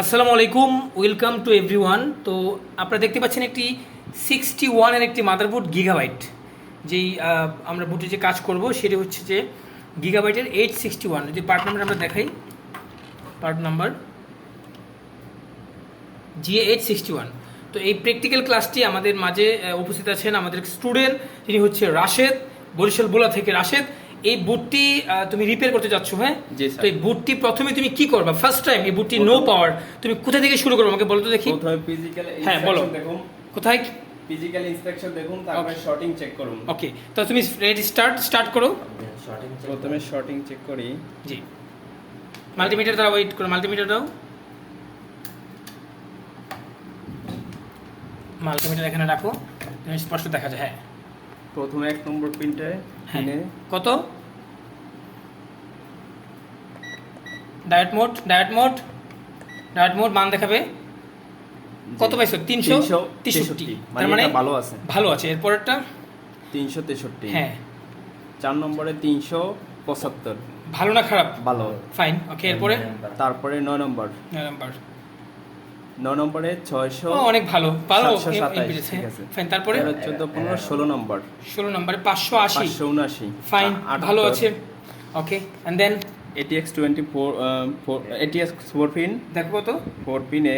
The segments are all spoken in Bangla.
আসসালামু আলাইকুম ওয়েলকাম টু এভরিওয়ান তো আপনারা দেখতে পাচ্ছেন একটি সিক্সটি ওয়ানের একটি মাদারবোর্ড গিগাবাইট যেই আমরা বুটে যে কাজ করব সেটি হচ্ছে যে গিগাবাইটের এইট সিক্সটি ওয়ান যদি পার্ট নাম্বার আমরা দেখাই part number G A eight sixty one তো এই প্র্যাকটিক্যাল ক্লাসটি আমাদের মাঝে উপস্থিত আছেন আমাদের স্টুডেন্ট যিনি হচ্ছে রাশেদ, বরিশাল বোলা থেকে রাশেদ। এই বুটটি তুমি রিপেয়ার করতে যাচ্ছ হ্যাঁ? তো এই বুটটি প্রথমে তুমি কি করবা? ফার্স্ট টাইম এই বুটটি নো পাওয়ার তুমি কোথা থেকে শুরু করব আমাকে বলো তো দেখি। প্রথমে ফিজিক্যাল হ্যাঁ, বলো। দেখুন। কোথায়? ফিজিক্যাল ইন্সপেকশন দেখুন তারপরে শর্টিং চেক করুন। ওকে তো তুমি রেডি স্টার্ট স্টার্ট করো। শর্টিং প্রথমে শর্টিং চেক করি। জি। মাল্টিমিটার দ্বারা ওয়েট করো মাল্টিমিটার দাও। মাল্টিমিটার এখানে রাখো তুমি স্পষ্ট দেখা যায় হ্যাঁ। প্রথমে এক নম্বর পিনটে হ্যাঁ। পিনে কত? Diode mode diode mode diode mode মান দেখাবে। কত পাইছো? তিনশো তেষট্টি। তার মানে ভালো আছে। ভালো আছে। এরপরেরটা? তিনশো তেষট্টি। হ্যাঁ। চার নম্বরে তিনশো পঁচাত্তর। ভালো না খারাপ? ভালো। ফাইন ওকে এরপরে? তারপরে নয় নম্বর। নাম্বার। নয় নম্বরে ছয়শো অনেক ভালো। ভালো ঠিক আছে। ফাইন তারপরে? চোদ্দ পনেরো ষোলো নম্বর। ষোলো নম্বরে পাঁচশো আশি। পাঁচশো উনআশি। ফাইন ভালো আছে। Okay and then ATX twenty four ATX four pin দেখো কত ফোর পিনে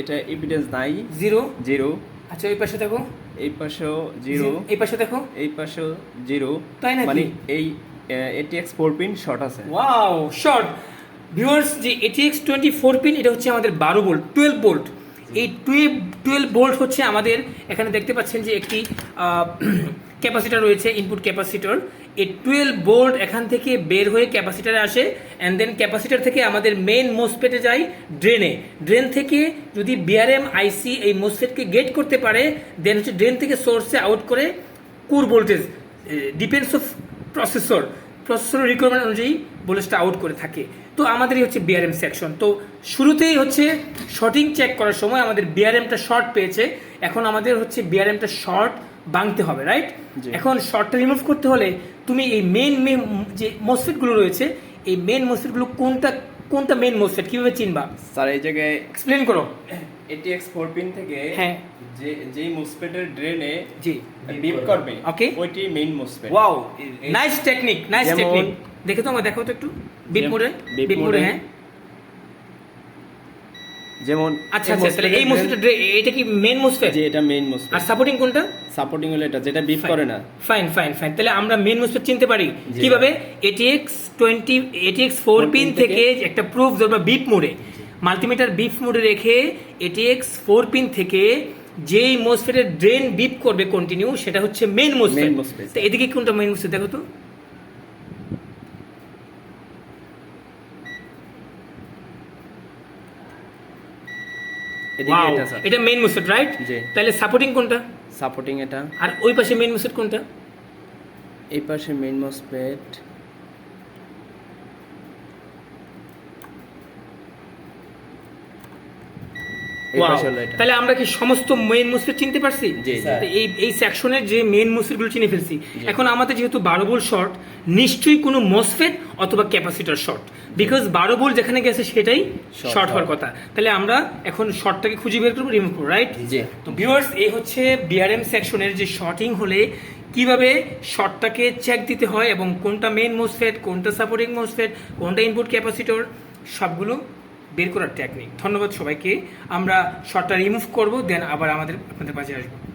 এটা এভিডেন্স নাই। জিরো জিরো আচ্ছা ওই পাশে দেখো। এই পাশেও জিরো এই পাশে দেখো। এই পাশেও জিরো তাই নাকি? মানে এই এটিএক্স ফোর পিন শর্ট আছে। ওয়াও শর্ট ভিউয়ার্স যে এটিএক্স টোয়েন্টি ফোর পিন এটা হচ্ছে আমাদের বারো বোল্ট টুয়েলভ বোল্ট এই টুয়েলভ টুয়েলভ বোল্ট হচ্ছে আমাদের, এখানে দেখতে পাচ্ছেন যে একটি ক্যাপাসিটার রয়েছে ইনপুট ক্যাপাসিটর এই টুয়েলভ বোল্ট এখান থেকে বের হয়ে ক্যাপাসিটারে আসে অ্যান্ড দেন ক্যাপাসিটার থেকে আমাদের মেন মোসপেটে যায় ড্রেনে ড্রেন থেকে যদি বিআরএম আইসি এই মোসপেটকে গেট করতে পারে দেন হচ্ছে ড্রেন থেকে সোর্সে আউট করে কুর voltage depends of processor processor requirement অনুযায়ী ভোল্টেজটা আউট করে থাকে। তো আমাদেরই হচ্ছে বিআরএম সেকশন তো শুরুতেই হচ্ছে শর্টিং চেক করার সময় আমাদের বিআরএমটা শর্ট পেয়েছে। এখন আমাদের হচ্ছে বিআরএমটা শর্ট ভাঙতে হবে রাইট এখন শর্টটা রিমুভ করতে হলে তুমি এই মেন মেন যে মসফেটগুলো রয়েছে এই মেন মসফেটগুলো কোনটা কোনটা মেন মসফেট কীভাবে চিনবা? স্যার এই জায়গায় এক্সপ্লেন করো। এটিএক্স ফোর পিন থেকে হ্যাঁ। যে যেই মুসপেটের ড্রেনে জি। বিপ করবে Okay. ওইটি main MOSFET wow nice technique nice technique দেখে তো দেখো তো একটু। যেমন- মোডে বিট মোডে হ্যাঁ। যেমন আচ্ছা আচ্ছা তাহলে এই মোসফেট এটা কি মেন মোসফেট যে এটা মেইন মুসপেট আর সাপোর্টিং কোনটা? সাপোর্টিং হলো এটা যেটা বিপ করে না। ফাইন ফাইন ফাইন তাহলে আমরা মেন মোসফেট চিনতে পারি। জি। কীভাবে? ATX twenty ATX four pin থেকে থেকে একটা প্রুফ ধরবা বিপ মোডে। মাল্টিমিটার বিপ মোডে রেখে এটিএক্স ফোর পিন থেকে যেই মোসফেটের ড্রেন বিপ করবে কন্টিনিউ সেটা হচ্ছে মেন মোসফেট তো এদিকে কোনটা মেন মোসফেট দেখো তো। এটা মেন মোসফেট রাইট। তাহলে সাপোর্টিং কোনটা? সাপোর্টিং এটা। আর ওই পাশে মেন মোসফেট কোনটা? এই পাশে মেইন মুসপেট এই Wow, পাশে হলো এটা তাহলে আমরা কি সমস্ত মেন মুসফেট চিনতে পারছি? এই এই সেকশনের যে মেন মুসফেটগুলো চিনে ফেলছি। এখন আমাদের যেহেতু বারো বোল শর্ট নিশ্চয়ই কোনো মসফেট অথবা ক্যাপাসিটার শর্ট বিকজ বারো বোল যেখানে গেছে সেটাই শর্ট হওয়ার। কথা। তাহলে আমরা এখন শর্টটাকে খুঁজে বের করব রিমুভ করব রাইট। তো ভিউয়ার্স এই হচ্ছে বিআরএম সেকশনের যে শর্টিং হলে কীভাবে শর্টটাকে চেক দিতে হয় এবং কোনটা মেন মোসফেট কোনটা সাপোর্টিং মোসফেট কোনটা ইনপুট ক্যাপাসিটর সবগুলো বের করার টেকনিক ধন্যবাদ সবাইকে। আমরা শর্টটা রিমুভ করব দেন আবার আমাদের, আপনাদের পাশে আসব।